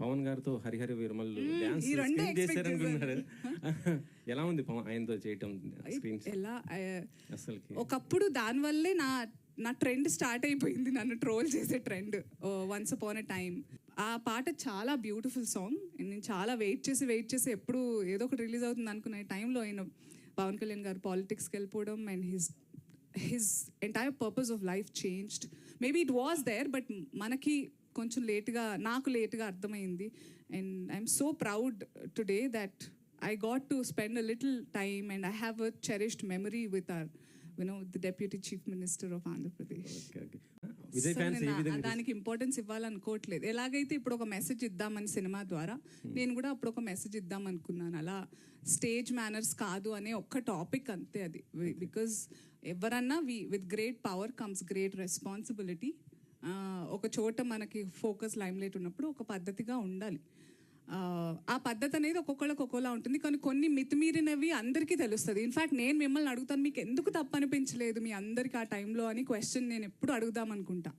పవన్ గారితో హరిహర వీరమల్ డాన్స్ ఈ రెండే స్క్రీన్ expect చేశారనుకున్నారు ఎలా ఉంది పవన్? ఆయనతో చేయటం స్క్రీన్ ఎలా ఆ, అసలుకి. ఒకప్పుడు దానివల్లే నా నా ట్రెండ్ స్టార్ట్ అయిపోయింది నన్ను ట్రోల్ చేసే trend once upon a time ఆ పాట చాలా బ్యూటిఫుల్ సాంగ్ నేను చాలా వెయిట్ చేసి వెయిట్ చేసి ఎప్పుడు ఏదో ఒకటి రిలీజ్ అవుతుంది అనుకునే టైంలో ఆయన పవన్ కళ్యాణ్ గారు పాలిటిక్స్కి వెళ్ళిపోవడం and his his entire purpose of life changed maybe it was there but మనకి కొంచెం లేట్గా నాకు లేట్గా అర్థమైంది. And I'm so proud today that I got to spend a little time and I have a cherished memory with our, you know, the Deputy Chief Minister of Andhra Pradesh. Okay, okay. Vijay So fans ఏ నేను ఆ- విధంగా దానికి importance ఇవ్వాలనుకోవట్లేదు. ఎలాగైతే ఇప్పుడు ఒక message ఇద్దామని cinema ద్వారా నేను కూడా అప్పుడు ఒక మెసేజ్ ఇద్దాం అనుకున్నాను. అలా స్టేజ్ మేనర్స్ కాదు అనే ఒక్క టాపిక్ అంతే అది. బికాజ్ ఎవరన్నా we with great power comes great responsibility ఒక చోట మనకి ఫోకస్ లైమ్లైట్ ఉన్నప్పుడు ఒక పద్ధతిగా ఉండాలి. ఆ, పద్ధతి అనేది ఒక్కొక్కళ్ళకి ఒక్కోలా ఉంటుంది. కానీ కొన్ని మితిమీరినవి అందరికీ తెలుస్తుంది. ఇన్ఫాక్ట్ నేను మిమ్మల్ని అడుగుతాను మీకు ఎందుకు తప్పు అనిపించలేదు మీ అందరికి ఆ టైంలో? అని క్వశ్చన్ నేను ఎప్పుడు అడుగుదాం అనుకుంటా.